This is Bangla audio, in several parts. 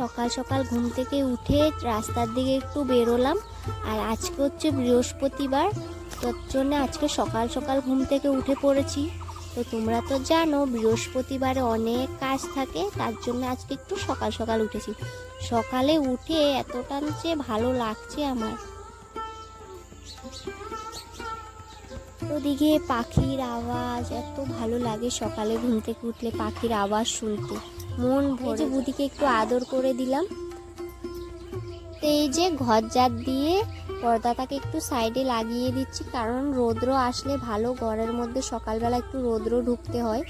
সকাল সকাল ঘুম থেকে উঠে রাস্তার দিকে একটু বেরোলাম। আর আজকে হচ্ছে বৃহস্পতিবার তোর জন্য আজকে সকাল সকাল ঘুম থেকে উঠে পড়েছি। তো তোমরা তো জানো, বৃহস্পতিবারে অনেক কাজ থাকে, তার জন্য আজকে একটু সকাল সকাল উঠেছি। সকালে উঠে এতটা যে ভালো লাগছে আমার। ওদিকে পাখির আওয়াজ, এত ভালো লাগে সকালে ঘুম থেকে উঠলে পাখির আওয়াজ শুনতে। মন ভরে বুদিকে একটু আদর করে দিলাম। তো এই যে ঘর জাত দিয়ে পর্দাটাকে একটু সাইডে লাগিয়ে দিচ্ছি কারণ রৌদ্র আসলে ভালো ঘরের মধ্যে সকালবেলা একটু রৌদ্র ঢুকতে হয়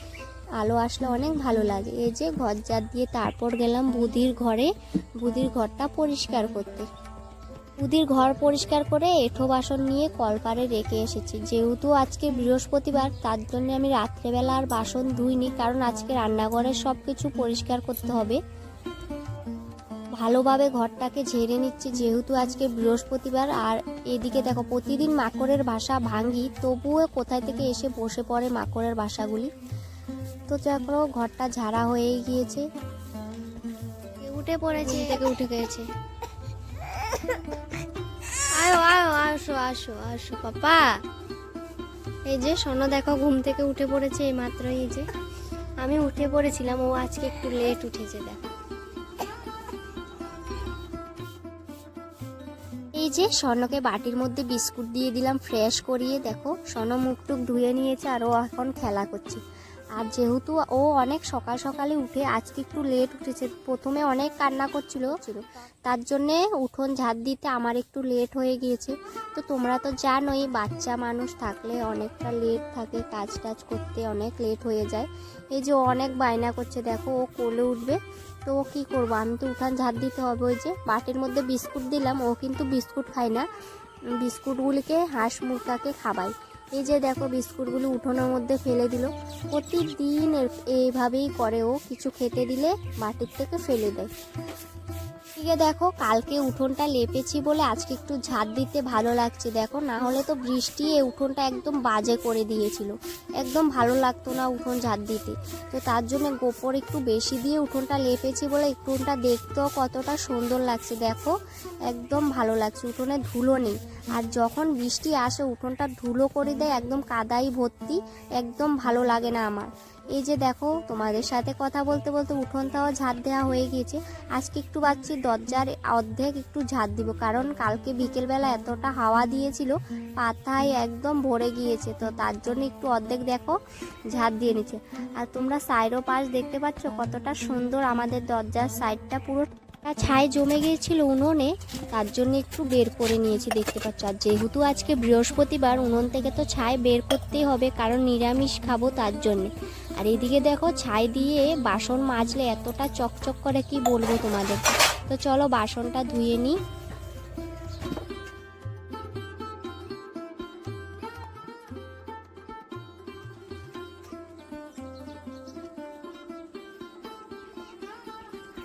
আলো আসলে অনেক ভালো লাগে। এই যে ঘর জাত দিয়ে তারপর গেলাম বুদির ঘরে বুদির ঘরটা পরিষ্কার করতে। বুদির ঘর পরিষ্কার করে এঁঠো বাসন নিয়ে কলপারে রেখে এসেছি। যেহেতু আজকে বৃহস্পতিবার তার জন্য আমি রাত্রেবেলা আর বাসন ধুইনি কারণ আজকে রান্নাঘরের সব কিছু পরিষ্কার করতে হবে। ভালোভাবে ঘরটাকে ঝেড়ে নিচ্ছি যেহেতু আজকে বৃহস্পতিবার আর এদিকে দেখো প্রতিদিন মাকড়ের বাসা ভাঙি তবুও কোথায় থেকে এসে বসে পড়ে মাকড়ের বাসাগুলি। তো দেখো ঘরটা ঝাড়া হয়েই গিয়েছে। উঠে পড়েছে। থেকে উঠে গিয়েছে আয়ো আয়ো, আসো আসো আসো, পাপা। এই যে সোনা দেখো, ঘুম থেকে উঠে পড়েছে এই মাত্র এই যে। আমি উঠে পড়েছিলাম, ও আজকে একটু লেট উঠেছে, দেখো। এই যে স্বর্ণকে বাটির মধ্যে বিস্কুট দিয়ে দিলাম ফ্রেশ করিয়ে, দেখো। স্বর্ণ মুখ টুক ধুয়ে নিয়েছে, আর ও এখন খেলা করছে। আর যেহেতু ও অনেক সকাল সকালে উঠে আজকে একটু লেট উঠেছে, প্রথমে অনেক কান্না করছিল। ছিল তার জন্যে উঠোন ঝাড় দিতে আমার একটু লেট হয়ে গিয়েছে। তো তোমরা তো জানোই, বাচ্চা মানুষ থাকলে অনেকটা লেট থাকে, কাজ টাজ করতে অনেক লেট হয়ে যায়। এই যে অনেক বায়না করছে, দেখো ও কোলে উঠবে। তো ও কী করব? আমি তো উঠান ঝাড় দিতে হবে, ওই যে বাটির মধ্যে বিস্কুট দিলাম, ও কিন্তু বিস্কুট খায় না। বিস্কুটগুলিকে, হাঁস মুরগাকে খাবাই এই যে দেখো বিস্কুটগুলো উঠোনের মধ্যে ফেলে দিল। প্রতিদিন এইভাবেই করে ও। কিছু খেতে দিলে মাটির থেকে ফেলে দেয়। ঠিক দেখো, কালকে উঠোনটা লেপেছি বলে আজকে একটু ঝাড় দিতে ভালো লাগছে, দেখো। না হলে তো বৃষ্টি এই উঠোনটা একদম বাজে করে দিয়েছিল। একদম ভালো লাগতো না উঠোন ঝাড় দিতে। তো তার জন্য গোপর একটু বেশি দিয়ে উঠোনটা লেপেছি বলে উঠোনটা দেখতেও কতটা সুন্দর লাগছে, দেখো। একদম ভালো লাগছে, উঠোনে ধুলো নেই। আর যখন বৃষ্টি আসে, উঠোনটা ধুলো করে দেয়, একদম কাদাই ভর্তি, একদম ভালো লাগে না আমার। এই যে দেখো, তোমাদের সাথে কথা বলতে বলতে উঠোনটাও ঝাড় দেওয়া হয়ে গিয়েছে। আজকে একটু ভাবছি দরজার অর্ধেক একটু ঝাড় দিব, কারণ কালকে বিকেলবেলা এতটা হাওয়া দিয়েছিল, পাতায় একদম ভরে গিয়েছে। তো তার জন্য একটু অর্ধেক দেখো, ঝাড় দিয়ে নিচ্ছে। আর তোমরা সাইডও পাশ দেখতে পাচ্ছ, কতটা সুন্দর আমাদের দরজার সাইডটা পুরো ছাই জমে গিয়েছিল উনুনে, তার জন্য একটু বের করে নিয়েছি দেখতে পাচ্ছ। আর যেহেতু আজকে বৃহস্পতিবার, উনুন থেকে তো ছাই বের করতেই হবে, কারণ নিরামিষ খাব তার জন্যে। আর এদিকে দেখো ছাই দিয়ে বাসন মাজলে এতটা চকচক করে, কি বলব তোমাদের? তো চলো বাসনটা ধুয়ে নিই।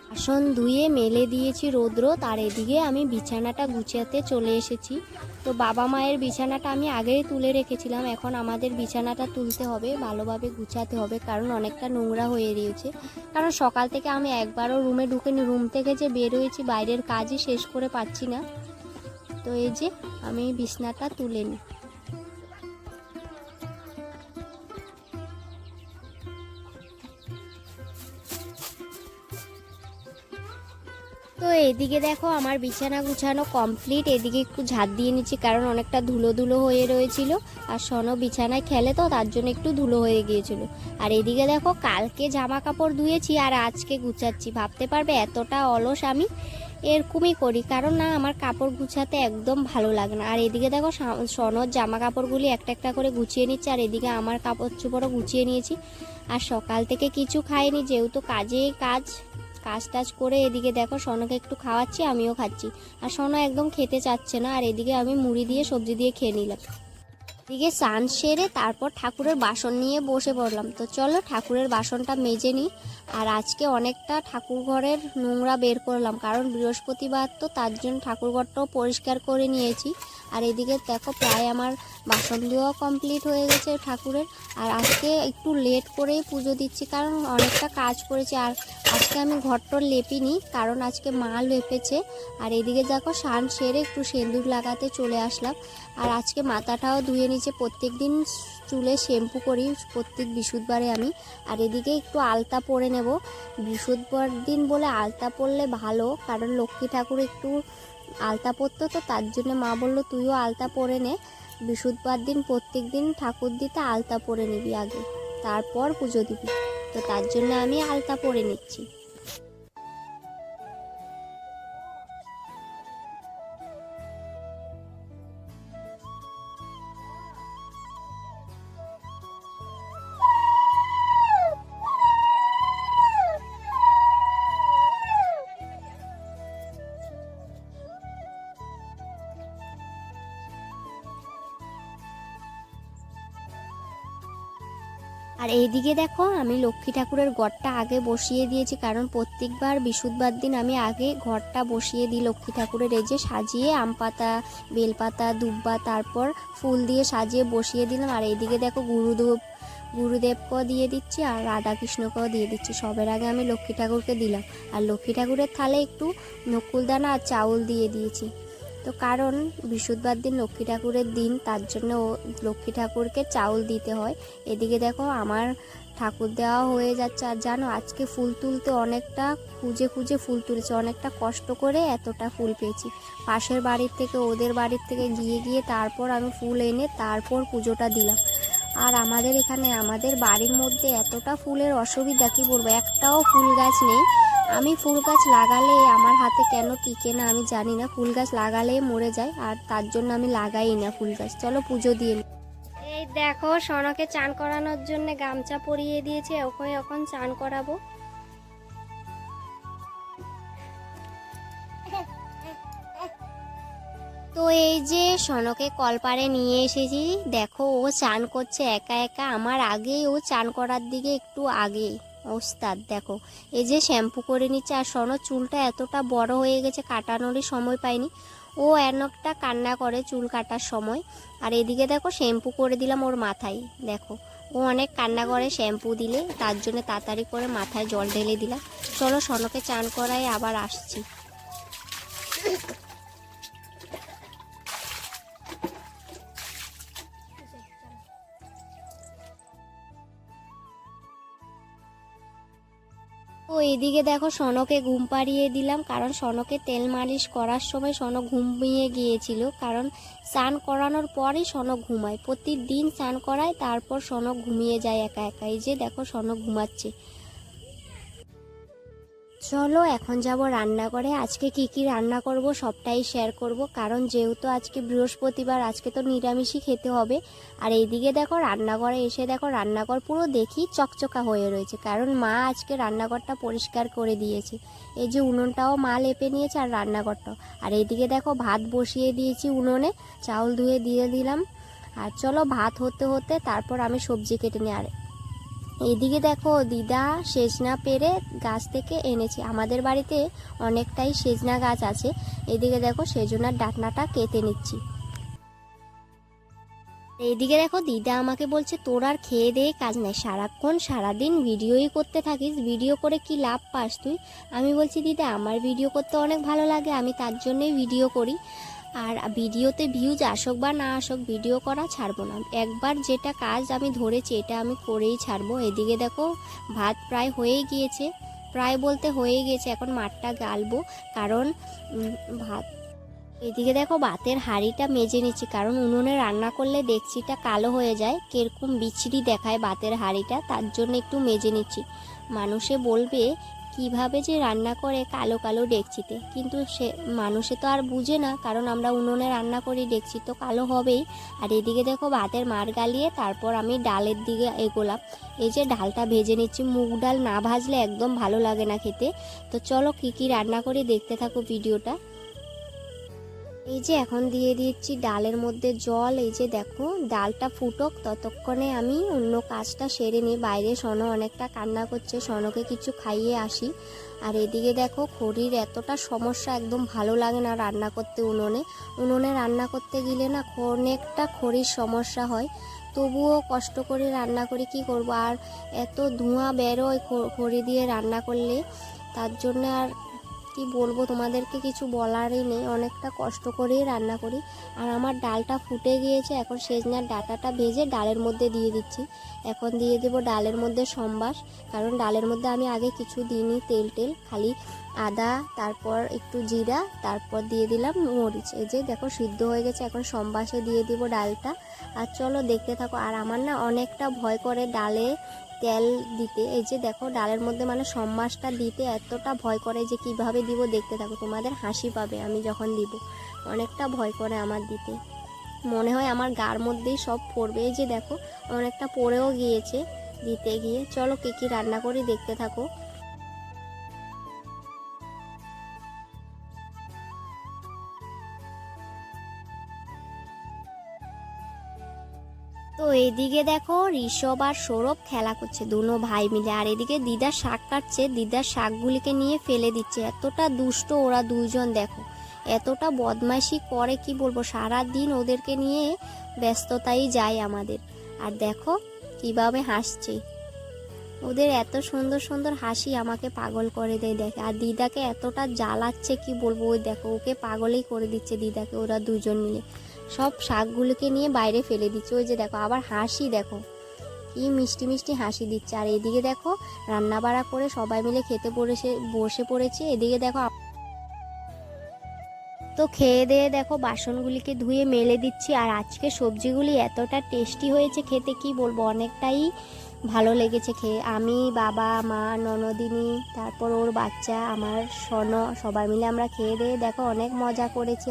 বাসন ধুয়ে মেলে দিয়েছি রৌদ্র, তার এদিকে আমি বিছানাটা গুছাতে চলে এসেছি। তো বাবা মায়ের বিছানাটা আমি আগেই তুলে রেখেছিলাম। এখন আমাদের বিছানাটা তুলতে হবে, ভালোভাবে গুছাতে হবে, কারণ অনেকটা নোংরা হয়ে রয়েছে। কারণ সকাল থেকে আমি একবারও রুমে ঢুকিনি, রুম থেকে যে বের হয়েছি, বাইরের কাজই শেষ করে পাচ্ছি না। তো এই যে, আমি বিছানাটা তুলে নিই। এদিকে দেখো আমার বিছানা গুছানো কমপ্লিট এদিকে একটু ঝাড় দিয়ে নিচ্ছি, কারণ অনেকটা ধুলো ধুলো হয়ে রয়েছিল। আর সনো বিছানায় খেলে তো, তার জন্য একটু ধুলো হয়ে গিয়েছিল। আর এদিকে দেখো, কালকে জামা কাপড় ধুয়েছি আর আজকে গুছাচ্ছি। ভাবতে পারবে, এতটা অলস আমি এরকমই করি, কারণ না, আমার কাপড় গুছাতে একদম ভালো লাগে না। আর এদিকে দেখো সনর জামা কাপড়গুলি একটা একটা করে গুছিয়ে নিচ্ছে, আর এদিকে আমার কাপড় চোপড়ও গুছিয়ে নিয়েছি। আর সকাল থেকে কিছু খাইনি, যেহেতু কাজে কাজ কাজ টাজ করে এদিকে দেখো সনকে একটু খাওয়াচ্ছি, আমিও খাচ্ছি। আর সনো একদম খেতে চাচ্ছে না, আর এদিকে আমি মুড়ি দিয়ে সবজি দিয়ে খেয়ে নিলাম। এদিকে স্নান সেরে তারপর ঠাকুরের বাসন নিয়ে বসে পড়লাম। তো চলো ঠাকুরের বাসনটা মেজে নিই। আর আজকে অনেকটা ঠাকুর ঘরের নোংরা বের করলাম, কারণ বৃহস্পতিবার তো তার জন্য ঠাকুর ঘরটাও পরিষ্কার করে নিয়েছি। আর এদিকে দেখো প্রায় আমার বাসন দেওয়া কমপ্লিট হয়ে গেছে ঠাকুরের। আর আজকে একটু লেট করেই পুজো দিচ্ছি, কারণ অনেকটা কাজ করেছি। আর আজকে আমি ঘরটর লেপিনি, কারণ আজকে মা লেপেছে। আর এদিকে দেখো সান সেরে একটু সেন্দুর লাগাতে চলে আসলাম। আর আজকে মাথাটাও ধুয়ে নিচে প্রত্যেক দিন চুলে শ্যাম্পু করি, প্রত্যেক বৃহস্পতিবারে আমি। আর এদিকে একটু আলতা পরে নেব। বৃহস্পতিবার দিন বলে আলতা পরলে ভালো, কারণ লক্ষ্মী ঠাকুর একটু আলতা পরতো তো, তার জন্য মা বলল, তুইও আলতা পরে নে। বিশুদ্ধবার দিন, প্রত্যেক দিন ঠাকুর দিতে আলতা পরে নিবি আগে। তারপর পুজো দিবি। তো তার জন্য আমি আলতা পরে নিচ্ছি। আর এইদিকে দেখো, আমি লক্ষ্মী ঠাকুরের ঘরটা আগে বসিয়ে দিয়েছি, কারণ প্রত্যেকবার বিশুদ্ধবার দিন আমি আগে ঘরটা বসিয়ে দিই লক্ষ্মী ঠাকুরের, এই যে সাজিয়ে আম পাতা বেলপাতা দুব্বা, তারপর ফুল দিয়ে সাজিয়ে বসিয়ে দিলাম। আর এইদিকে দেখো গুরুদেব, গুরুদেবকেও দিয়ে দিচ্ছি আর রাধাকৃষ্ণকেও দিয়ে দিচ্ছি, সবের আগে আমি লক্ষ্মী ঠাকুরকে দিলাম। আর লক্ষ্মী ঠাকুরের থালে একটু নকুলদানা আর চাউল দিয়ে দিয়েছি। তো কারণ বৃহস্পতিবার দিন লক্ষ্মী ঠাকুরের দিন, তার জন্য লক্ষ্মী ঠাকুরকে চাউল দিতে হয়। এদিকে দেখো আমার ঠাকুর দেওয়া হয়ে যাচ্ছে। আর জানো, আজকে ফুল তুলতে অনেকটা খুঁজে খুঁজে ফুল তুলেছে। অনেকটা কষ্ট করে এতটা ফুল পেয়েছি। পাশের বাড়ির থেকে, ওদের বাড়ির থেকে গিয়ে গিয়ে তারপর আমি ফুল এনে তারপর পুজোটা দিলাম। আর আমাদের এখানে, আমাদের বাড়ির মধ্যে এতটা ফুলের অসুবিধা, কী বলব? একটাও ফুল গাছ নেই। আমি ফুল গাছ লাগালে আমার হাতে কেন টিকে না? আমি জানি না। ফুল গাছ লাগালে মরে যায় আর তার জন্য আমি লাগাই না ফুল গাছ। চলো পুজো দিয়ে নিই। এই দেখো সনকে চান করানোর জন্য গামছা পরিয়ে দিয়েছে। ওখানে এখন চান করাবো। তো এই যে সনকে কলপারে নিয়ে এসেছি। দেখো ও চান করছে একা একা। আমার আগেই ও চান করার দিকে একটু আগে। ওস্তাদ, দেখো, এই যে শ্যাম্পু করে নিচ্ছে, আর সনো চুলটা এতটা বড় হয়ে গেছে, কাটানোরই সময় পাইনি। ও একটা কান্না করে চুল কাটার সময়। আর এদিকে দেখো, শ্যাম্পু করে দিলাম ওর মাথায়, দেখো। ও অনেক কান্না করে শ্যাম্পু দিলে, তার জন্য তাড়াতাড়ি করে মাথায় জল ঢেলে দিলাম। চলো, সনকে চান করাই আবার আসছি। ও, এদিকে দেখো সনকে ঘুম পাড়িয়ে দিলাম, কারণ সনকে তেল মালিশ করার সময় সনক ঘুমিয়ে গিয়েছিল, কারণ স্নান করানোর পরই সনক ঘুমায়। প্রতিদিন স্নান করায়, তারপর সনক ঘুমিয়ে যায় একা একাই। যে দেখো সনক ঘুমাচ্ছে। চলো, এখন যাব রান্না করে। আজকে কি কি রান্না করব সবটাই শেয়ার করব। কারণ যেহেতু আজকে বৃহস্পতিবার, আজকে তো নিরামিষই খেতে হবে। আর এইদিকে দেখো, রান্নাঘরে এসে দেখো, রান্নাঘর পুরো দেখি চকচকা হয়ে রয়েছে। কারণ মা আজকে রান্নাঘরটা পরিষ্কার করে দিয়েছে। এই যে উনুনটাও মা লেপে নিয়েছে আর রান্নাঘরটাও। আর এইদিকে দেখো, ভাত বসিয়ে দিয়েছি উনুনে। চাউল ধুয়ে দিয়ে দিলাম। আর চলো, ভাত হতে হতে তারপর আমি সবজি কেটে নিই। আর এইদিকে দেখো, দিদা সেজনা পেরে গাছ থেকে এনেছে। আমাদের বাড়িতে অনেকটাই সেজনা গাছ আছে। এদিকে দেখো সেজনার ডাকনাটা কেটে নিচ্ছি। এইদিকে দেখো দিদা আমাকে বলছে, তোর আর খেয়ে দিয়ে কাজ নাই। সারাক্ষণ সারাদিন ভিডিওই করতে থাকিস। ভিডিও করে কি লাভ পাস তুই? আমি বলছি, দিদা, আমার ভিডিও করতে অনেক ভালো লাগে। আমি তার জন্যই ভিডিও করি। আর ভিডিওতে ভিউজ আসুক বা না আসুক, ভিডিও করা ছাড়বো না। একবার যেটা কাজ আমি ধরেছি, এটা আমি করেই ছাড়বো। এদিকে দেখো, ভাত প্রায় হয়েই গিয়েছে। প্রায় বলতে হয়ে গিয়েছে, এখন মাঠটা গালবো। কারণ ভাত এদিকে দেখো বাতের হাঁড়িটা মেজে নিচ্ছি, কারণ উনুনে রান্না করলে ডেকচিটা কালো হয়ে যায়। কীরকম বিচ্ছিরি দেখায় ভাতের হাঁড়িটা, তার জন্য একটু মেজে নিচ্ছি। মানুষে বলবে, কীভাবে যে রান্না করে কালো কালো ডেকচিতে? কিন্তু সে, মানুষে তো আর বুঝে না, কারণ আমরা উনুনে রান্না করি, ডেকচি তো কালো হবেই। আর এদিকে দেখো ভাতের মার গালিয়ে তারপর আমি ডালের দিকে এগোলাম। এই যে ডালটা ভেজে নিচ্ছি, মুগ ডাল না ভাজলে একদম ভালো লাগে না খেতে। তো চলো কী কী রান্না করি দেখতে থাকো ভিডিওটা। এই যে এখন দিয়ে দিচ্ছি ডালের মধ্যে জল, এই যে দেখো, ডালটা ফুটক, ততক্ষণে আমি অন্য কাজটা সেরে নিই। বাইরে সনো অনেকটা কান্না করছে, সনকে কিছু খাইয়ে আসি। আর এদিকে দেখো, খড়ির এতটা সমস্যা, একদম ভালো লাগে না রান্না করতে উনুনে। উনুনে রান্না করতে গেলে না অনেকটা খড়ির সমস্যা হয়। তবুও কষ্ট করে রান্না করি কি করব? আর এত ধোঁয়া বেরোয় খড়ি দিয়ে রান্না করলে, তার জন্য আর কি বলব, তোমাদেরকে কিছু বলারই নেই। অনেকটা কষ্ট করেই রান্না করি। আর আমার ডালটা ফুটে গিয়েছে, এখন সেজনার ডাটাটা ভেজে ডালের মধ্যে দিয়ে দিচ্ছি। এখন দিয়ে দেবো ডালের মধ্যে সম্বাস, কারণ ডালের মধ্যে আমি আগে কিছু দিইনি তেল টেল, খালি আদা, তারপর একটু জিরা, তারপর দিয়ে দিলাম মরিচ। এই যে দেখো সিদ্ধ হয়ে গেছে, এখন সম্বাসে দিয়ে দিব ডালটা। আর চলো দেখতে থাকো, আর আমার না অনেকটা ভয় করে ডালে তেল দিতে। এই যে দেখো ডালের মধ্যে মানে সম্মাসটা দিতে এতটা ভয় করে যে কীভাবে দিব দেখতে থাকো, তোমাদের হাসি পাবে আমি যখন দিব। অনেকটা ভয় করে আমার দিতে। মনে হয় আমার গার মধ্যেই সব পড়বে। এই যে দেখো, অনেকটা পড়েও গিয়েছে দিতে গিয়ে। চলো কী কী রান্না করি দেখতে থাকো। তো এদিকে দেখো ঋষভ আর সৌরভ খেলা করছে, দুনো ভাই মিলে। আর এদিকে দিদার শাক কাটছে দিদার শাকগুলিকে নিয়ে ফেলে দিচ্ছে। এতটা দুষ্ট ওরা দুইজন, দেখো। এতটা বদমাইশি করে, কি বলব সারা দিন ওদেরকে নিয়ে ব্যস্ততাই যায় আমাদের। আর দেখো কীভাবে হাসছে। ওদের এত সুন্দর সুন্দর হাসি আমাকে পাগল করে দেয়, দেখে। আর দিদাকে এতটা জ্বালাচ্ছে, কি বলব, ওই দেখো, ওকে পাগলই করে দিচ্ছে দিদাকে, ওরা দুজন মিলে। সব শাকগুলোকে নিয়ে বাইরে ফেলে দিচ্ছে। ওই যে দেখো, আবার হাসি দেখো। কি মিষ্টি মিষ্টি হাসি দিচ্ছে। আর এদিকে দেখো রান্না বাড়া করে সবাই মিলে খেতে পড়েছে, বসে পড়েছে। এদিকে দেখো, তো খেয়ে দিয়ে দেখো, বাসনগুলিকে ধুয়ে মেলে দিচ্ছি। আর আজকে সবজিগুলি এতটা টেস্টি হয়েছে খেতে, কি বলব? অনেকটাই ভালো লেগেছে খেয়ে। আমি, বাবা, মা, ননদিনী, তারপর ওর বাচ্চা, আমার সন, সবাই মিলে আমরা খেয়ে দিয়ে দেখো, অনেক মজা করেছি।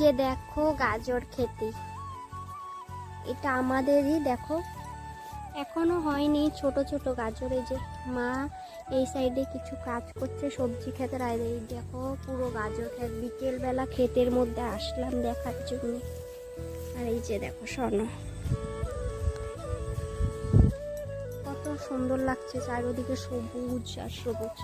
যে দেখো গাজর খেতে। এটা আমাদেরই, দেখো। এখনও হয়নি ছোট ছোট গাজর, এই যে মা এই সাইডে কিছু কাজ করছে, সবজি খেতে আর এই দেখো পুরো গাজর খেত, বিকেলবেলা ক্ষেতের মধ্যে আসলাম দেখার জন্য। আর এই যে দেখো স্বর্ণ কত সুন্দর লাগছে চারিদিকে সবুজ আর সবুজ।